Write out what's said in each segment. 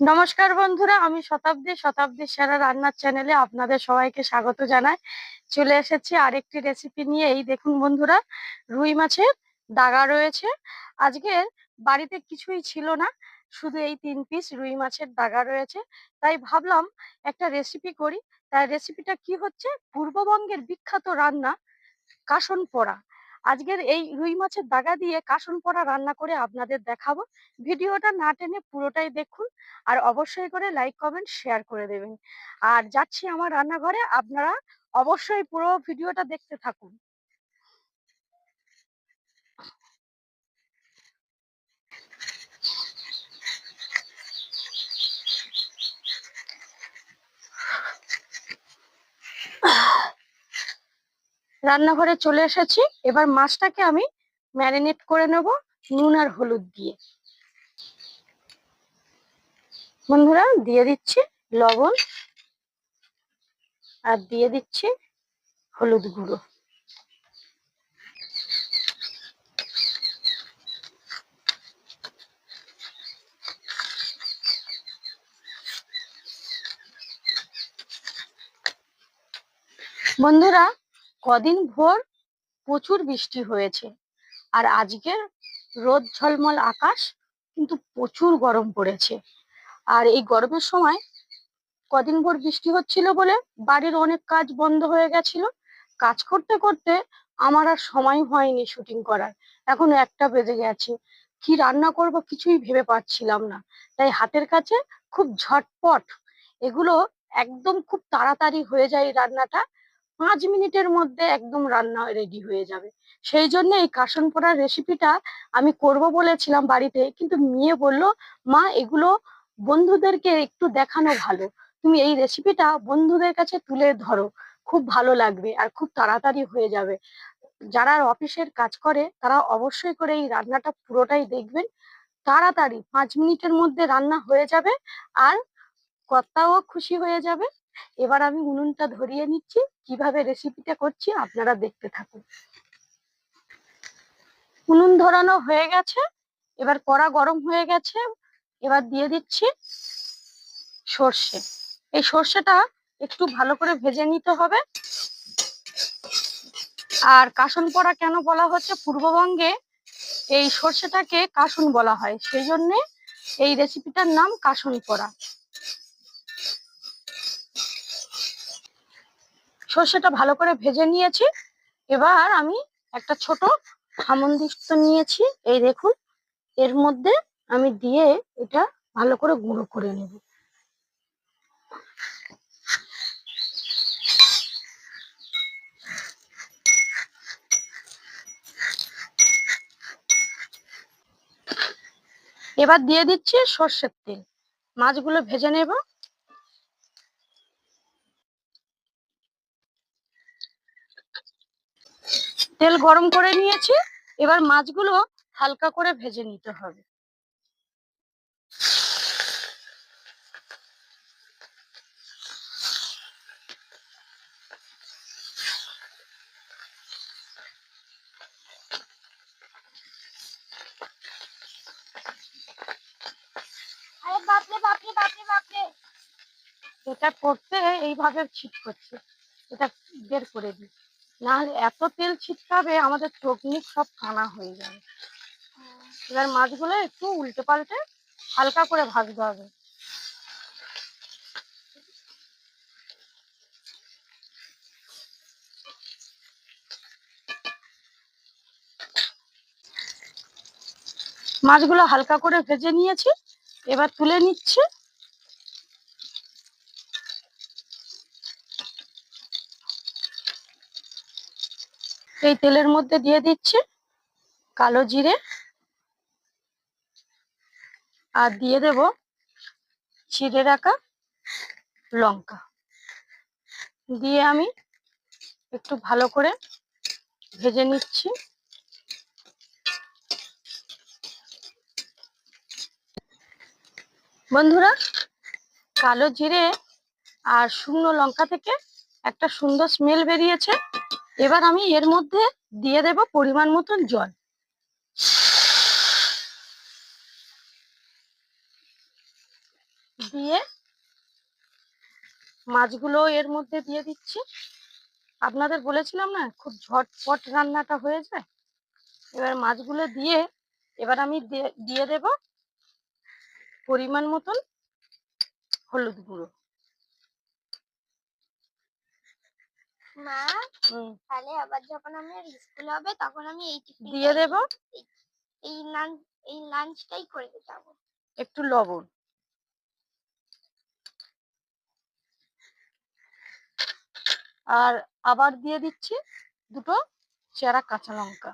নমস্কার বন্ধুরা, আমি শতাব্দী শতাব্দী সেরা রান্নার চ্যানেলে আপনাদের সবাইকে স্বাগত জানাই। চলে এসেছি আরেকটি রেসিপি নিয়ে। এই দেখুন বন্ধুরা, রুই মাছের দাগা রয়েছে। আজকে বাড়িতে কিছুই ছিল না, শুধু এই তিন পিস রুই মাছের দাগা রয়েছে। তাই ভাবলাম একটা রেসিপি করি। তাই রেসিপিটা কি হচ্ছে? পূর্ববঙ্গের বিখ্যাত রান্না কাসন পোড়া আজকের এই রুই মাছের দাগা দিয়ে কাসন পড়া রান্না করে আপনাদের দেখাবো। ভিডিওটা না টেনে পুরোটাই দেখুন আর অবশ্যই করে লাইক কমেন্ট শেয়ার করে দেবেন। আর যাচ্ছি আমার রান্নাঘরে, আপনারা অবশ্যই পুরো ভিডিওটা দেখতে থাকুন। রান্নাঘরে চলে এসেছি। এবার মাছটাকে আমি ম্যারিনেট করে নেব নুন আর হলুদ দিয়ে। বন্ধুরা, দিয়ে দিচ্ছি লবণ আর দিয়ে দিচ্ছি হলুদ গুঁড়ো। বন্ধুরা কদিন ভোর প্রচুর বৃষ্টি হয়েছে। আর আজকের রোদ ঝলমল আকাশ, কিন্তু প্রচুর গরম পড়েছে। আর এই গরমের সময় কদিন ভোর বৃষ্টি হচ্ছিল বলে বাড়ির অনেক কাজ বন্ধ হয়ে গেছিল। কাজ করতে করতে আমার আর সময় হয়নি শুটিং করার। এখন একটা বেজে গেছে। কি রান্না করব কিছুই ভেবে পাচ্ছিলাম না। তাই হাতের কাছে খুব ঝটপট এগুলো একদম খুব তাড়াতাড়ি হয়ে যায় রান্নাটা। পাঁচ মিনিটের মধ্যে একদম রান্না রেডি হয়ে যাবে। সেই জন্য এই কাসন পোড়ার রেসিপিটা আমি করব বলেছিলাম বাড়িতে, কিন্তু মেয়ে বলল, মা, এগুলো বন্ধুদেরকে একটু দেখানো ভালো। তুমি এই রেসিপিটা বন্ধুদের কাছে তুলে ধরো। খুব ভালো লাগবে আর খুব তাড়াতাড়ি হয়ে যাবে। যারা অফিসের কাজ করে, তারা অবশ্যই করে এই রান্নাটা পুরোটাই দেখবেন। তাড়াতাড়ি, পাঁচ মিনিটের মধ্যে রান্না হয়ে যাবে আর কর্তাও খুশি হয়ে যাবে। এবার আমি উনুনটা ধরিয়ে নিচ্ছি। কীভাবে রেসিপিটা করছি আপনারা দেখতে থাকুন। উনুন ধরানো হয়ে গেছে। এবার কড়া গরম হয়ে গেছে। এবার দিয়ে দিচ্ছি সর্ষে। এই সর্ষেটা একটু ভালো করে ভেজে নিতে হবে। আর কাসন পড়া কেন বলা হচ্ছে? পূর্ববঙ্গে এই সর্ষেটাকে কাসুন বলা হয়। সেই জন্যে এই রেসিপিটার নাম কাসুন পড়া। সর্ষেটা ভালো করে ভেজে নিয়েছি। এবার আমি একটা ছোট হামন্দিস্ত নিয়েছি। এই দেখুন, এর মধ্যে আমি দিয়ে এটা ভালো করে গুঁড়ো করে নেব। এবার দিয়ে দিচ্ছি সর্ষের তেল। মাছগুলো ভেজে নেব। তেল গরম করে নিয়েছি এবার মাছগুলো হালকা করে ভেজে নিতে হবে। এটা করতে এইভাবে ছিট করছে এটা বের করে দিই। নাহলে এত তেল ছিটকাবে আমাদের চোখ মুখ সব কানা হয়ে যাবে। এবার মাছগুলো একটু উল্টে পাল্টে হালকা করে ভাজতে হবে। মাছগুলো হালকা করে ভেজে নিয়েছি, এবার তুলে নিচ্ছি। এই তেলের মধ্যে দিয়ে দিচ্ছি কালো জিরে। আর দিয়ে দেব ছিঁড়ে রাখা লঙ্কা। দিয়ে আমি একটু ভালো করে ভেজে নিচ্ছি। বন্ধুরা, কালো জিরে আর শুকনো লঙ্কা থেকে একটা সুন্দর স্মেল বেরিয়েছে। এবার আমি এর মধ্যে দিয়ে দেব পরিমাণ মতন জল। দিয়ে মাছগুলো এর মধ্যে দিয়ে দিচ্ছি। আপনাদের বলেছিলাম না, খুব ঝটপট রান্নাটা হয়ে যায়। এবার মাছগুলো দিয়ে এবার আমি দিয়ে দেব পরিমাণ মতন হলুদ গুঁড়ো। মা তাহলে আবার যখন আমার স্কুল হবে তখন আমি এই দিয়ে দেব? এই লাঞ্চ এই লাঞ্চটাই করে যাব একটু লবণ। আর আবার দিয়ে দিচ্ছি দুটো চেরা কাঁচা লঙ্কা।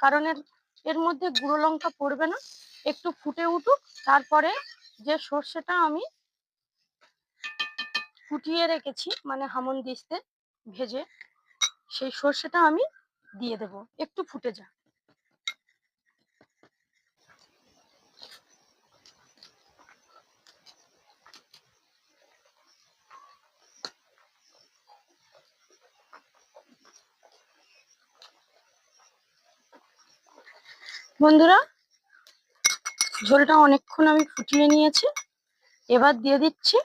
কারণ এর এর মধ্যে গুঁড়ো লঙ্কা পড়বে না একটু ফুটে উঠুক তারপরে যে সর্ষেটা আমি ফুটিয়ে রেখেছি মানে হামন দিস্তে ভেজে, সেই সর্ষেটা আমি দিয়ে দেব, একটু ফুটে যা বন্ধুরা, ঝোলটা অনেকক্ষণ আমি ফুটিয়ে নিয়েছি, এবার দিয়ে দিচ্ছি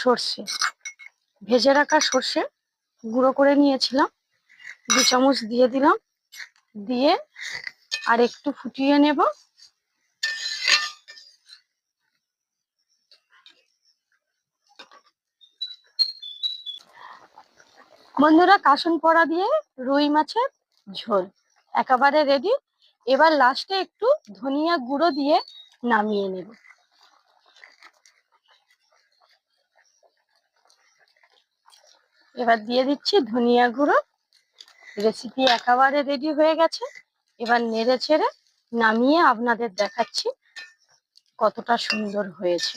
সর্ষে। ভেজে রাখা সর্ষে গুঁড়ো করে নিয়েছিলাম। দু চামচ দিয়ে দিলাম। দিয়ে আর একটু ফুটিয়ে নেব। বন্ধুরা, কাসন পড়া দিয়ে রুই মাছের ঝোল একেবারে রেডি এবার লাস্টে একটু ধনিয়া গুঁড়ো দিয়ে নামিয়ে নেব। এবার দিয়ে দিচ্ছি ধনিয়া গুঁড়ো। রেসিপি একেবারে রেডি হয়ে গেছে। এবার নেড়ে ছেড়ে নামিয়ে আপনাদের দেখাচ্ছি কতটা সুন্দর হয়েছে।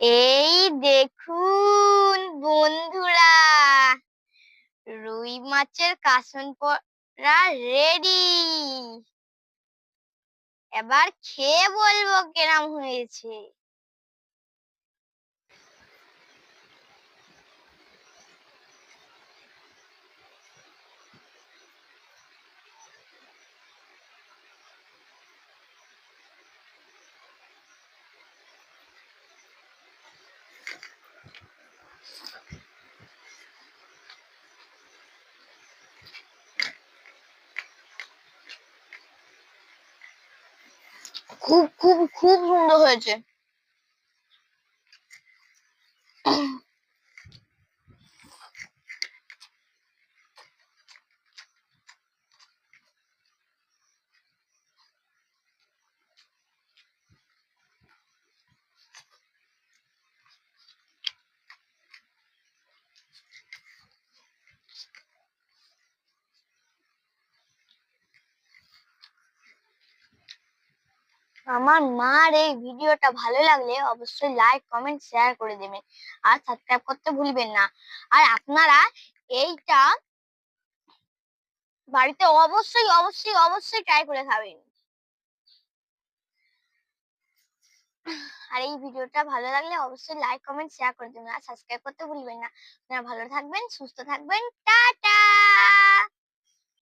এই দেখুন বন্ধুরা রুই মাছের কাসন পড়া রেডি এবার খেয়ে বলব কেরাম হয়েছে। খুব খুব খুব সুন্দর হয়েছে। আমার মার এই ভিডিওটা ভালো লাগলে অবশ্যই লাইক কমেন্ট শেয়ার করে দেবেন। আর সাবস্ক্রাইব করতে ভুলবেন না। আর আপনারা এইটা বাড়িতে অবশ্যই অবশ্যই অবশ্যই ট্রাই করে খাবেন। আর এই ভিডিওটা ভালো লাগলে অবশ্যই লাইক কমেন্ট শেয়ার করে দেবেন। আর সাবস্ক্রাইব করতে ভুলবেন না। আপনারা ভালো থাকবেন, সুস্থ থাকবেন। টাটা!